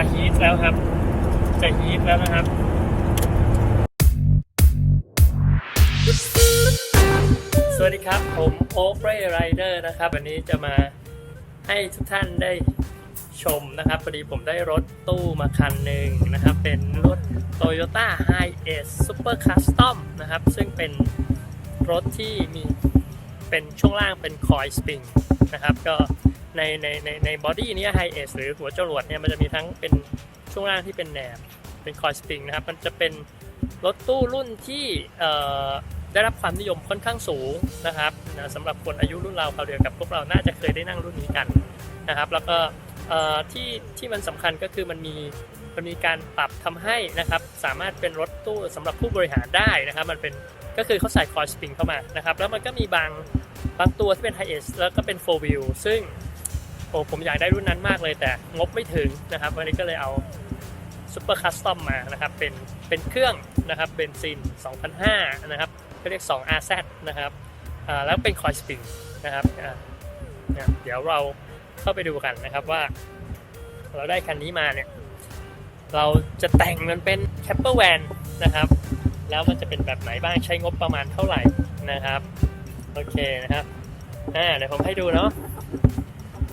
จะฮีทแล้วครับ จะฮีทแล้วนะครับสวัสดีครับ ผมโอ๊คเรย์ไรเดอร์นะครับ วันนี้จะมาให้ทุกท่านได้ชมนะครับพอดีผมได้รถตู้มาคันหนึ่งนะครับ เป็นรถ Toyota High Ace Super Custom นะครับ ซึ่งเป็นรถที่มีเป็นช่วงล่างเป็นคอยสปริงนะครับ ก็ ในในในในบอดี้นี้ High Ace หรือหัวจรวดเนี่ยมันจะมีทั้งเป็นช่วงล่างที่เป็นแหนบเป็นคอยสปริงนะครับ มันจะเป็นรถตู้รุ่นที่ได้รับความนิยมค่อนข้างสูงนะครับนะสำหรับคนอายุรุ่นเราเขาเดียวกับพวกเราน่าจะเคยได้นั่งรุ่นนี้กันนะครับ แล้วก็ที่ที่มันสำคัญก็คือมันมีมันมีการปรับทำให้นะครับ สามารถเป็นรถตู้สำหรับผู้บริหารได้นะครับ มันเป็นก็คือเขาใส่คอยสปริงเข้ามานะครับ แล้วมันก็มีบางบางตัวที่เป็นไฮเอสแล้วก็เป็น4 wheel ซึ่ง โอ้ผมอยากได้รุ่นนั้นมากเลยแต่งบไม่ถึงนะครับ วันนี้ก็เลยเอาซูเปอร์คัสตอมมานะครับ เป็นเป็นเครื่องนะครับเบนซิน 2005 นะครับก็เรียก 2 RZ นะครับแล้วเป็นคอยสปริงนะครับเนี่ยเดี๋ยวเราเข้าไปดูกันนะครับว่า เราได้คันนี้มาเนี่ย เราจะแต่งมันเป็นแคปเปอร์แวนนะครับ แล้วมันจะเป็นแบบไหนบ้างใช้งบประมาณเท่าไหร่นะครับ โอเคนะครับอ่าเดี๋ยวผมให้ดูเนาะ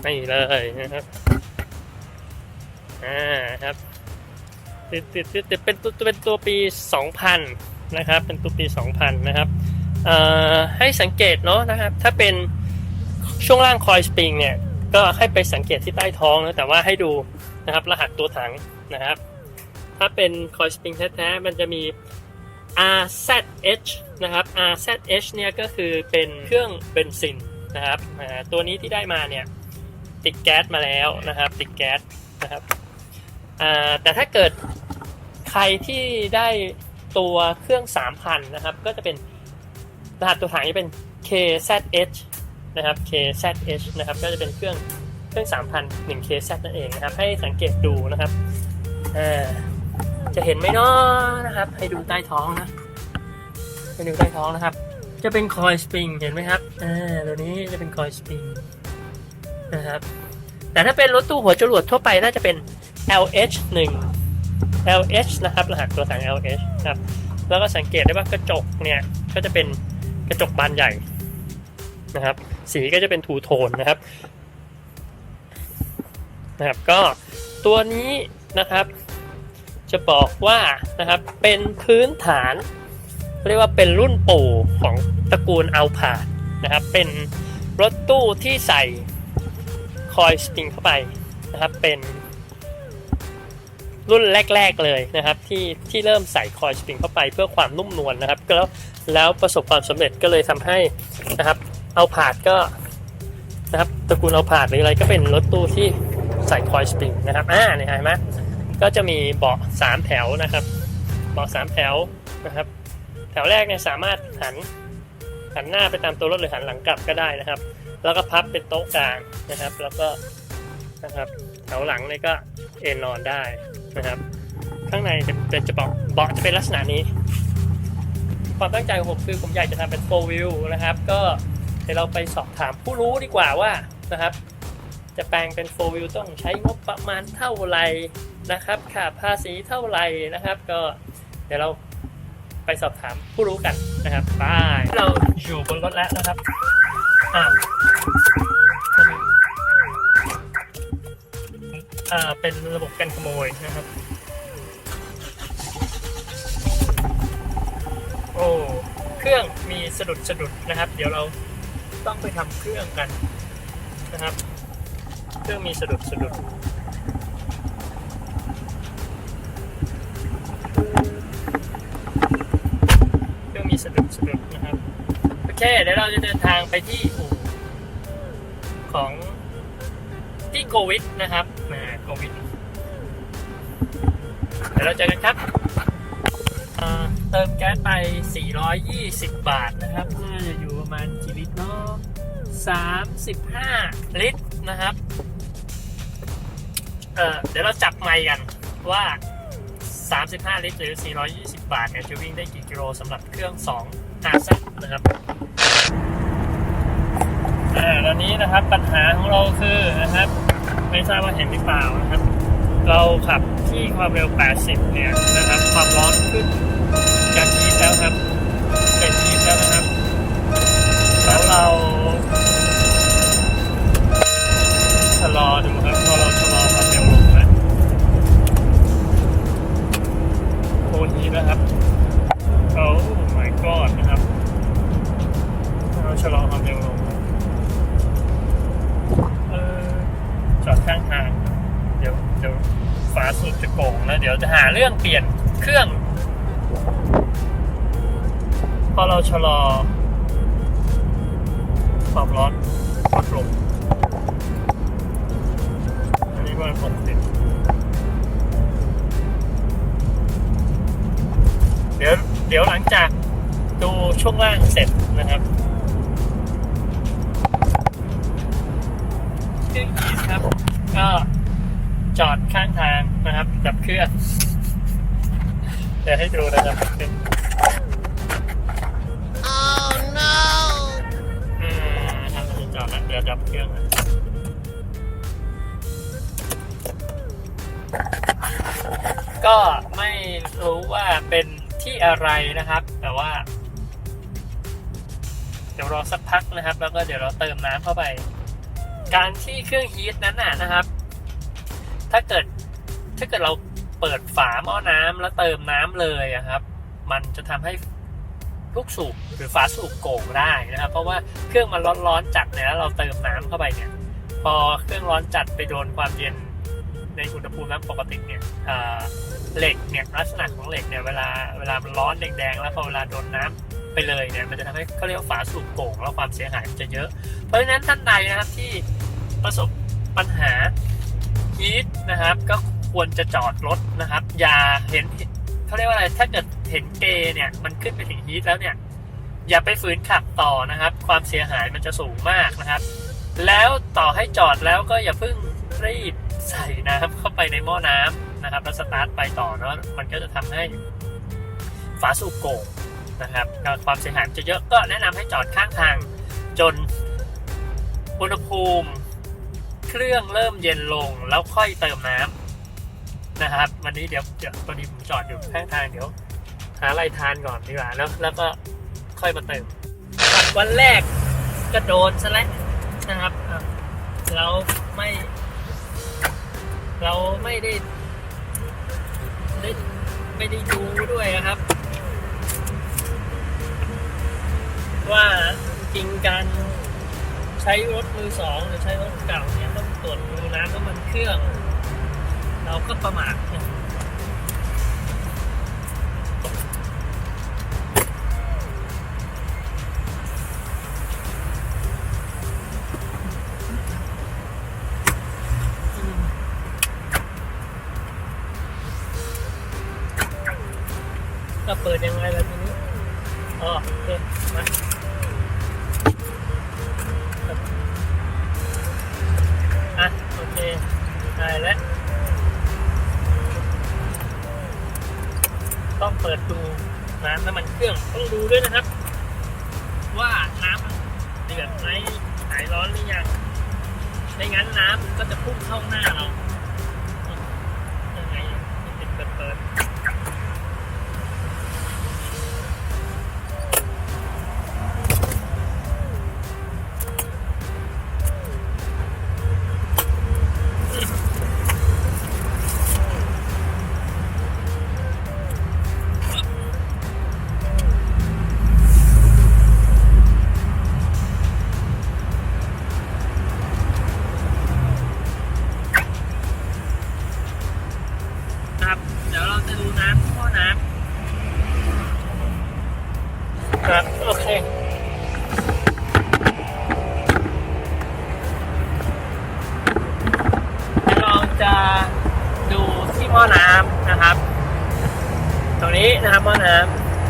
นี่เลยนะครับอ่าครับติดติดติดติดเป็นตัวเป็นตัวปี 2000 นะครับ เป็นตัวปี 2000 นะครับเอ่อให้สังเกตเนาะนะครับ ถ้าเป็นช่วงล่างคอยสปริงเนี่ยก็ให้ไปสังเกตที่ใต้ท้องนะแต่ว่าให้ดูนะครับรหัสตัวถังนะครับ ถ้าเป็นคอยสปริงแท้ๆมันจะมี RZH นะครับ RZH เนี่ยก็คือเป็นเครื่องเบนซินนะครับอ่าตัวนี้ที่ได้มาเนี่ย ติดแก๊สมาแล้วนะครับ ติดแก๊สนะครับแต่ถ้าเกิดใครที่ได้ตัวเครื่อง 3,000 นะครับ ก็จะเป็นรหัสตัวถังจะเป็น KZH นะครับ KZH นะครับก็จะเป็นเครื่องเครื่อง 3,000 1 KZ นั่นเองนะครับ ให้สังเกตดูนะครับจะเห็นไหมเนาะนะครับ ให้ดูใต้ท้องนะให้ดูใต้ท้องนะครับ จะเป็นคอยสปริงเห็นไหมครับอ่าตัวนี้จะเป็นคอยสปริง นะครับ แต่ถ้าเป็นรถตู้หัวจรวดทั่วไปน่าจะเป็น LH 1 LH นะครับรหัสตัวถัง LH นะครับ แล้วก็สังเกตได้ว่ากระจกเนี่ยก็จะเป็นกระจกบานใหญ่นะครับ สีก็จะเป็นทูโทนนะครับนะครับ ก็ตัวนี้นะครับจะบอกว่านะครับเป็นพื้นฐาน เรียกว่าเป็นรุ่นปู่ของตระกูลอัลพานะครับ เป็นรถตู้ที่ใส่ คอยสปริงเข้าไปนะครับ เป็นรุ่นแรก ๆเลยนะครับที่ที่เริ่มใส่คอยสปริงเข้าไปเพื่อความนุ่มนวลนะครับก็แล้วแล้วประสบความสำเร็จก็เลยทำให้นะครับเอาผาดก็นะครับตระกูลเอาผาดหรืออะไรก็เป็นรถตู้ที่ใส่คอยสปริงนะครับอ่าเนี่ยเห็นไหมก็จะมีเบาะสามแถวนะครับเบาะสามแถวนะครับแถวแรกเนี่ยสามารถหันหันหน้าไปตามตัวรถหรือหันหลังกลับก็ได้นะครับ แล้วก็พับเป็นโต๊ะกลางนะครับ แล้วก็นะครับแถวหลังเนี่ยก็เอนนอนได้นะครับ ข้างในจะเป็นจะเบาะเบาะจะเป็นลักษณะนี้ ความตั้งใจของผมคือผมอยากจะทำเป็น4 wheel นะครับ ก็เดี๋ยวเราไปสอบถามผู้รู้ดีกว่าว่านะครับ จะแปลงเป็น4 wheel ต้องใช้งบประมาณเท่าไหร่นะครับค่าภาษีเท่าไหร่นะครับ ก็เดี๋ยวเราไปสอบถามผู้รู้กันนะครับไปเราอยู่บนรถแล้วนะครับอ่า เป็นระบบกันขโมยนะครับ โอ้เครื่องมีสะดุดสะดุดนะครับ เดี๋ยวเราต้องไปทำเครื่องกันนะครับ เครื่องมีสะดุดสะดุดเครื่องมีสะดุดสะดุดนะครับโอเคเดี๋ยวเราจะเดินทางไปที่อู่ของที่โกวิดนะครับ นะโกวิดเดี๋ยวเราเจอกันครับ เติมแก๊สไป 420 บาทนะครับน่าจะอยู่ประมาณกี่ลิตรเนาะ35 ลิตรนะครับ เออเดี๋ยวเราจับไมค์กันว่า 35 ลิตรหรือ 420 บาทเนี่ยจะวิ่งได้กี่กิโลสำหรับเครื่อง2 r z นะครับอ่าตอนนี้นะครับปัญหาของเราคือนะครับ ไม่ทราบว่าเห็นหรือเปล่านะครับ เราขับที่ความเร็ว 80 เนี่ยนะครับ ความร้อนขึ้นจากฮีทแล้วครับเป็นฮีทแล้วนะครับ แล้วเราชะลอดู เดี๋ยวเดี๋ยวหลังจากดูช่วงล่างเสร็จนะครับเครื่องยีสครับ ก็จอดข้างทางนะครับดับเครื่องเดี๋ยวให้ดูนะครับเป็นอืมทำจอดแล้วเดี๋ยวดับเครื่องนะก็ไม่รู้ว่าเป็น ที่อะไรนะครับ แต่ว่า เดี๋ยวรอสักพักนะครับ แล้วก็เดี๋ยวเราเติมน้ำเข้าไป การที่เครื่องฮีทนั้นน่ะนะครับ ถ้าเกิดถ้าเกิดเราเปิดฝาหม้อน้ำแล้วเติมน้ำเลยอะครับ มันจะทำให้ลูกสูบหรือฝาสูบโก่งได้นะครับ เพราะว่าเครื่องมันร้อนๆจัดเนี่ยแล้วเราเติมน้ำเข้าไปเนี่ย พอเครื่องร้อนจัดไปโดนความเย็น ในอุณหภูมิน้ำปกติเนี่ยเหล็กเนี่ยลักษณะของเหล็กเนี่ยเวลาเวลามันร้อนแดงๆแล้วพอเวลาโดนน้ำไปเลยเนี่ยมันจะทำให้เขาเรียกว่าฝาสูบโก่งแล้วความเสียหายมันจะเยอะ เพราะฉะนั้นท่านใดนะครับที่ประสบปัญหาฮีทนะครับก็ควรจะจอดรถนะครับ อย่าเห็นเขาเรียกว่าอะไรถ้าเกิดเห็นเกย์เนี่ยมันขึ้นไปถึงฮีทแล้วเนี่ยอย่าไปฝืนขับต่อนะครับ ความเสียหายมันจะสูงมากนะครับ แล้วต่อให้จอดแล้วก็อย่าเพิ่งรีบ ใส่น้ำเข้าไปในหม้อน้ำนะครับ แล้วสตาร์ทไปต่อเนาะมันก็จะทำให้ฝาสูบโก่งนะครับแล้วความเสียหายจะเยอะก็แนะนำให้จอดข้างทางจนอุณหภูมิ เครื่องเริ่มเย็นลงแล้วค่อยเติมน้ำนะครับ วันนี้เดี๋ยวเดี๋ยวตอนนี้ผมจอดอยู่ข้างทางเดี๋ยวหาอะไรทานก่อนดีกว่าแล้วแล้วก็ค่อยมาเติมวันแรกก็โดนซะแล้วนะครับ เราไม่ เราไม่ได้ไม่ได้ดูด้วยนะครับ ว่าจริงการใช้รถมือสองหรือใช้รถเก่าเนี่ยต้องตรวจดูน้ำน้ำมันเครื่อง เราก็ประมาทนะำก็จะพุ่งเข้าหน้าเรายังไงปิดเปิดเปิด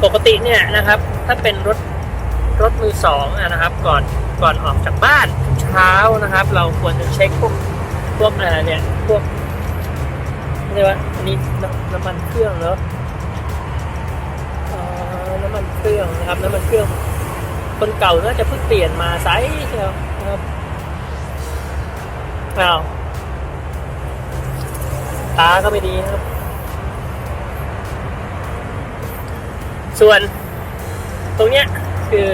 ปกติเนี่ยนะครับ ถ้าเป็นรถรถมือสองนะครับ ก่อนก่อนออกจากบ้านเช้านะครับ เราควรจะเช็คพวกพวกอะไรเนี่ยพวกเรียกว่าอันนี้น้ำน้ำมันเครื่องเนอะเอ่อน้ำมันเครื่องนะครับน้ำมันเครื่องคนเก่าน่าจะเพิ่งเปลี่ยนมาไซส์เดียวนะครับอ้าวตาก็ไม่ดีครับ ส่วนตรงเนี้ยคือ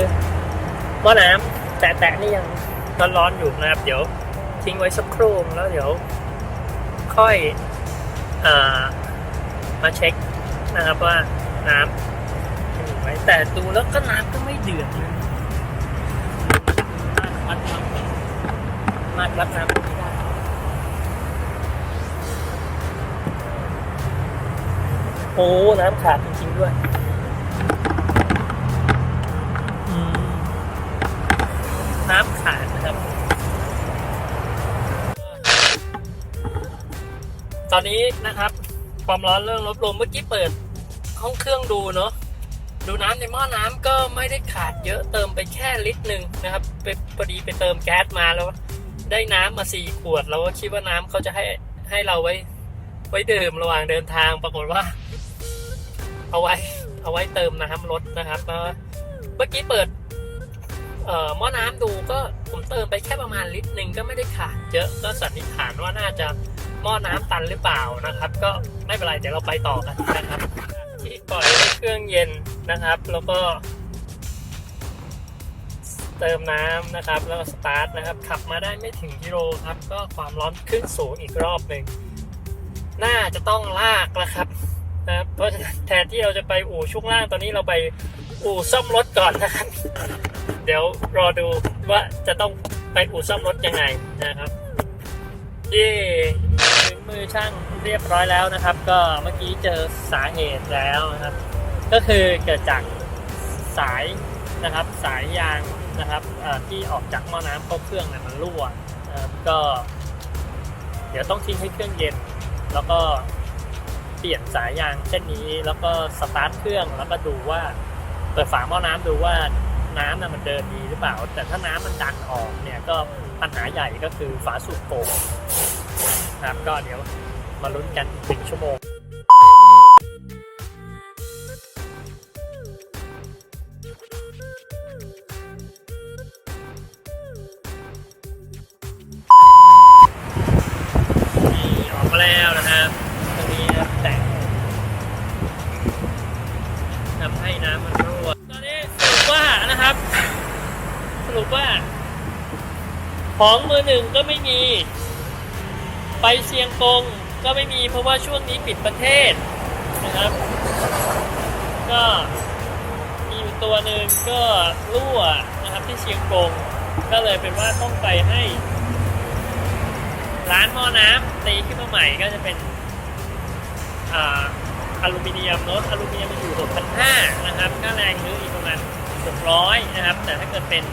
หม้อน้ำแต่แตะนี่ยังร้อนๆอยู่นะครับ เดี๋ยวทิ้งไว้สักครู่แล้วเดี๋ยวค่อยอมาเช็คนะครับว่าน้ำยังอยู่ไหมแต่ดูแล้วก็น้ำก็ไม่เดือดนะวัดน้ำมาวัดน้ำไม่ได้โอ้น้ำขาดจริงๆด้วย อนนี้นะครับความร้อนเริ่มลดลงเมื่อกี้เปิดห้องเครื่องดูเนาะดูน้ำในหม้อน้ำก็ไม่ได้ขาดเยอะเติมไปแค่ลิตรหนึ่งนะครับไปพอดีไปเติมแก๊สมาแล้ว ได้น้ำมาสี่ขวดเราก็คิดว่าน้ำเขาจะให้ให้เราไว้ ไว้ดื่มระหว่างเดินทางปรากฏว่า เอาไว้ เอาไว้เติมน้ำรถนะครับเมื่อกี้เปิดเอ่อหม้อน้ำดูก็ผมเติมไปแค่ประมาณลิตรหนึ่งก็ไม่ได้ขาดเยอะก็สันนิษฐานว่าน่าจะ หม้อน้ำตันหรือเปล่านะครับ ก็ไม่เป็นไรเดี๋ยวเราไปต่อกันนะครับที่ปล่อยเครื่องเย็นนะครับ แล้วก็ เติมน้ำนะครับ แล้วก็สตาร์ทนะครับ ขับมาได้ไม่ถึงกิโลครับ ก็ความร้อนขึ้นสูงอีกรอบหนึ่งน่าจะต้องลากแล้วครับนะครับเพราะฉะนั้นแทนที่เราจะไปอู่ช่วงล่างตอนนี้เราไปอู่ซ่อมรถก่อนนะครับ เดี๋ยวรอดูว่าจะต้องไปอู่ซ่อมรถยังไงนะครับ เย่ มือช่างเรียบร้อยแล้วนะครับ ก็เมื่อกี้เจอสาเหตุแล้วนะครับ ก็คือเกิดจากสายนะครับสายยางนะครับที่ออกจากหม้อน้ำเข้าเครื่องเนี่ยมันรั่วนะครับก็ เดี๋ยวต้องทิ้งให้เครื่องเย็น แล้วก็เปลี่ยนสายยางเช่นนี้ แล้วก็สตาร์ทเครื่องแล้วก็ดูว่าเปิดฝาหม้อน้ำดูว่าน้ำน่ะมันเดินดีหรือเปล่า แต่ถ้าน้ำมันดันออกเนี่ยก็ปัญหาใหญ่ก็คือฝาสูบโป่ง นะครับก็เดี๋ยวมาลุ้นกันอีกหนึ่งชั่วโมงออกมาแล้วนะครับตรงนี้แต่งทำให้น้ำมันรั่วตอนนี้สรุปว่านะครับ สรุปว่า ของมือหนึ่งก็ไม่มี ไปเชียงกงก็ไม่มีเพราะว่าช่วงนี้ปิดประเทศนะครับ ก็มีอยู่ตัวหนึ่งก็รั่วนะครับที่เชียงกง ก็เลยเป็นว่าต้องไปให้ ร้านหม้อน้ำตีขึ้นมาใหม่ก็จะเป็นอ่าอลูมิเนียมเนอะอลูมิเนียมมันอยู่6,500นะครับค่าแรงนึกอีกประมาณ600นะครับ แต่ถ้าเกิดเป็น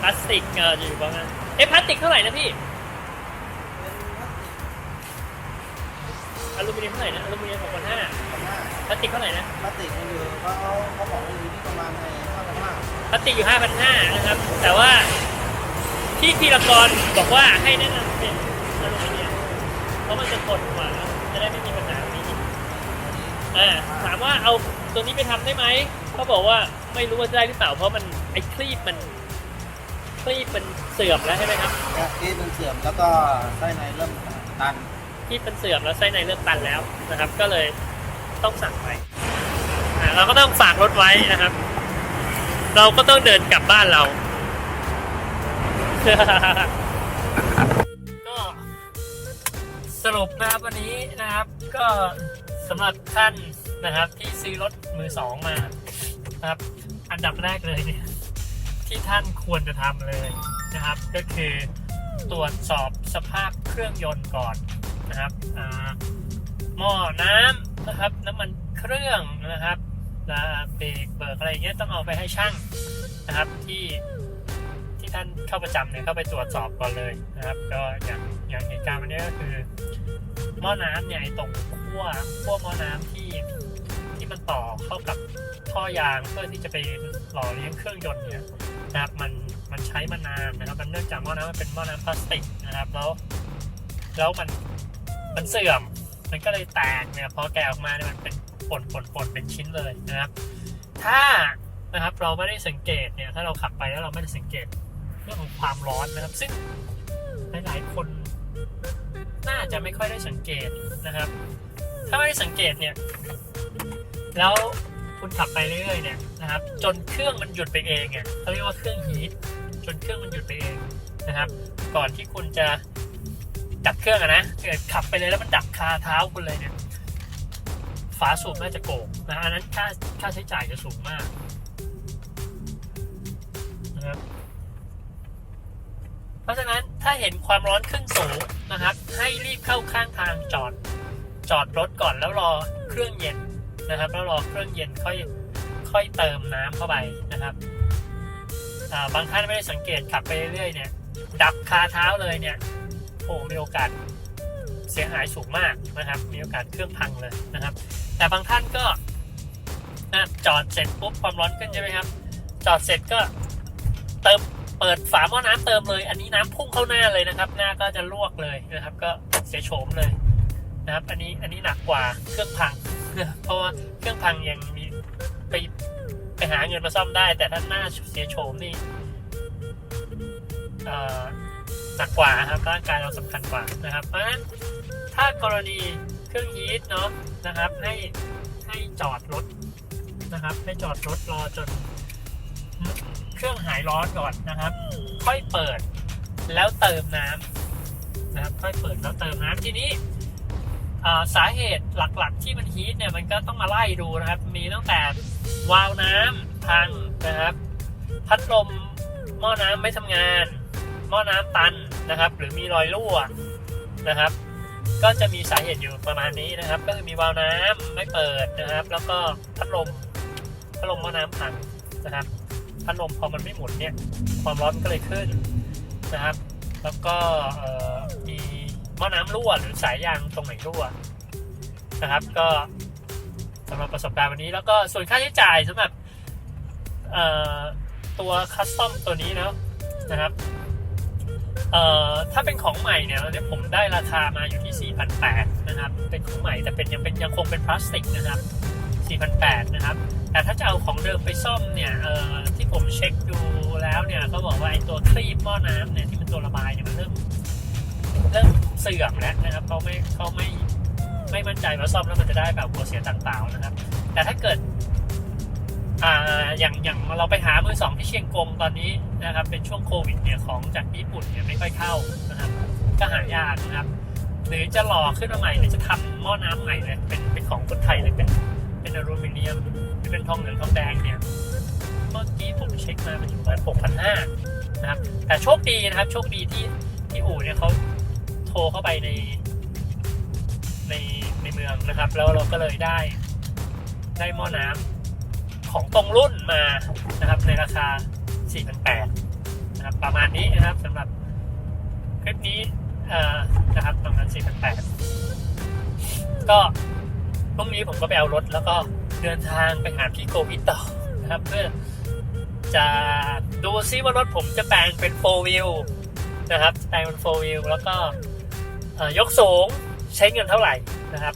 พลาสติกจะอยู่ประมาณเอ๊ะพลาสติกเท่าไหร่นะพี่ อลูมิเนียมเท่าไหร่นะอลูมิเนียม6,500พลาสติกเท่าไหร่นะพลาสติกมันอยู่เขาเขาบอกว่าอยู่ที่ประมาณในห้าพันห้าพลาสติกอยู่5,500นะครับ แต่ว่าที่พีรกรบอกว่าให้แนะนำเป็นอลูมิเนียมเพราะมันจะทนกว่าแล้วจะได้ไม่มีปัญหานี้อ่าถามว่าเอาตัวนี้ไปทำได้ไหมเขาบอกว่าไม่รู้ว่าจะได้หรือเปล่าเพราะมันไอ้คลีบมันคลีบมันเสื่อมแล้วใช่ไหมครับที่มันเสื่อมแล้วก็ไส้ในเริ่มตัน คลีบมันเสื่อมแล้วไส้ในเริ่มตันแล้วนะครับ ก็เลยต้องสั่งไปเราก็ต้องฝากรถไว้นะครับ เราก็ต้องเดินกลับบ้านเรา ก็สรุปนะครับวันนี้นะครับ ก็สำหรับท่านนะครับ ที่ซื้อรถมือสองมานะครับ อันดับแรกเลยเนี่ยที่ท่านควรจะทำเลยนะครับ ก็คือตรวจสอบสภาพเครื่องยนต์ก่อน นะครับหม้อน้ำนะครับ น้ำมันเครื่องนะครับละเบรกเบิกอะไรเงี้ยต้องเอาไปให้ช่างนะครับที่ที่ท่านเข้าประจำเนี่ยเข้าไปตรวจสอบก่อนเลยนะครับ ก็อย่างอย่างเหตุการณ์วันนี้ก็คือหม้อน้ำเนี่ยตรงขั้วขั้วหม้อน้ำที่ที่มันต่อเข้ากับท่อยางเพื่อที่จะไปหล่อเลี้ยงเครื่องยนต์เนี่ยนะครับมันมันใช้มานานนะครับ มันเนื่องจากหม้อน้ำมันเป็นหม้อน้ำพลาสติกนะครับ แล้ว แล้วมัน มันเสื่อม มันก็เลยแตกเนี่ยพอแกะออกมาเนี่ยมันเป็นผลผลผลเป็นชิ้นเลยนะครับ ถ้านะครับเราไม่ได้สังเกตเนี่ยถ้าเราขับไปแล้วเราไม่ได้สังเกตเรื่องของความร้อนนะครับ ซึ่งหลายๆคนน่าจะไม่ค่อยได้สังเกตนะครับ ถ้าไม่ได้สังเกตเนี่ยแล้วคุณขับไปเรื่อยๆเนี่ยนะครับ จนเครื่องมันหยุดไปเองอะเขาเรียกว่าเครื่องฮีทจนเครื่องมันหยุดไปเองนะครับ ก่อนที่คุณจะ ดับเครื่องอะนะเกิดขับไปเลยแล้วมันดับคาเท้าคุณเลยเนี่ยฝาสูบน่าจะโกงนะอันนั้นค่าค่าใช้จ่ายจะสูงมากนะครับเพราะฉะนั้นถ้าเห็นความร้อนขึ้นสูงนะครับ ให้รีบเข้าข้างทางจอดจอดรถก่อนแล้วรอเครื่องเย็นนะครับ แล้วรอเครื่องเย็นค่อยค่อยเติมน้ำเข้าไปนะครับอ่าบางท่านไม่ได้สังเกตขับไปเรื่อยๆเนี่ยดับคาเท้าเลยเนี่ย โอ้มีโอกาสเสียหายสูงมากนะครับ มีโอกาสเครื่องพังเลยนะครับ แต่บางท่านก็นะจอดเสร็จปุ๊บความร้อนขึ้นใช่ไหมครับ จอดเสร็จก็เติมเปิดฝาหม้อน้ำเติมเลย อันนี้น้ำพุ่งเข้าหน้าเลยนะครับ หน้าก็จะลวกเลยนะครับ ก็เสียโฉมเลยนะครับ อันนี้อันนี้หนักกว่าเครื่องพัง เพราะว่าเครื่องพังยังมีไปไปหาเงินมาซ่อมได้ แต่ถ้าหน้าเสียโฉมนี่ หนักกว่าครับร่างกายเราสำคัญกว่านะครับ เพราะฉะนั้นถ้ากรณีเครื่องฮีทเนาะนะครับ ให้ให้จอดรถนะครับ ให้จอดรถรอจนเครื่องหายร้อนก่อนนะครับ ค่อยเปิดแล้วเติมน้ำนะครับ ค่อยเปิดแล้วเติมน้ำทีนี้อ่สาเหตุหลักๆ ที่มันฮีทเนี่ยมันก็ต้องมาไล่ดูนะครับ มีตั้งแต่วาล์วน้ำพังนะครับ พัดลมหม้อน้ำไม่ทำงาน หม้อน้ำตัน นะครับ หรือมีรอยรั่วนะครับ ก็จะมีสาเหตุอยู่ประมาณนี้นะครับ ก็คือมีวาล์วน้ำไม่เปิดนะครับ แล้วก็พัดลมพัดลมหม้อน้ำพังนะครับพัดลมพอมันไม่หมุนเนี่ยความร้อนก็เลยขึ้นนะครับ แล้วก็มีหม้อน้ำรั่วหรือสายยางตรงไหนรั่วนะครับ ก็สำหรับประสบการณ์วันนี้ แล้วก็ส่วนค่าใช้จ่ายสำหรับตัวคัสตอมตัวนี้เนาะนะครับ เอ่อถ้าเป็นของใหม่เนี่ยเนี่ยผมได้ราคามาอยู่ที่ 4,800นะครับ เป็นของใหม่แต่เป็นยังเป็นยังคงเป็นพลาสติกนะครับ 4,800นะครับ แต่ถ้าจะเอาของเดิมไปซ่อมเนี่ยเอ่อที่ผมเช็คดูแล้วเนี่ยเขาบอกว่าไอ้ตัวครีบหม้อน้ำเนี่ยที่เป็นตัวระบายเนี่ยมันเริ่มเริ่มเสื่อมแล้วนะครับเขาไม่เขาไม่ไม่มั่นใจว่าซ่อมแล้วมันจะได้แบบหัวเสียต่างๆนะครับ แต่ถ้าเกิดอ่าอย่างอย่างเราไปหามือสองที่เชียงกงตอนนี้ นะครับเป็นช่วงโควิดเนี่ยของจากญี่ปุ่นเนี่ยไม่ค่อยเข้านะครับก็หายากนะครับ หรือจะหล่อขึ้นมาใหม่หรือจะทำหม้อน้ำใหม่เลยเป็นเป็นของคนไทยเลยเป็นเป็นอลูมิเนียมที่เป็นทองเหลืองทองแดงเนี่ยเมื่อกี้ผมเช็คมามันอยู่ประมาณหกพันห้านะครับแต่โชคดีนะครับโชคดีที่ที่อู่เนี่ยเขาโทรเข้าไปในในในเมืองนะครับ แล้วเราก็เลยได้ได้หม้อน้ำของตรงรุ่นมานะครับในราคา 4,800นะครับประมาณนี้นะครับสำหรับคลิปนี้นะครับประมาณ4,800ก็พรุ่งนี้ผมก็ไปเอารถแล้วก็เดินทางไปหาพี่โควิดต่อนะครับ เพื่อจะดูซิว่ารถผมจะแปลงเป็นโฟวิลนะครับแปลงเป็นโฟวิลแล้วก็ยกสูงใช้เงินเท่าไหร่นะครับ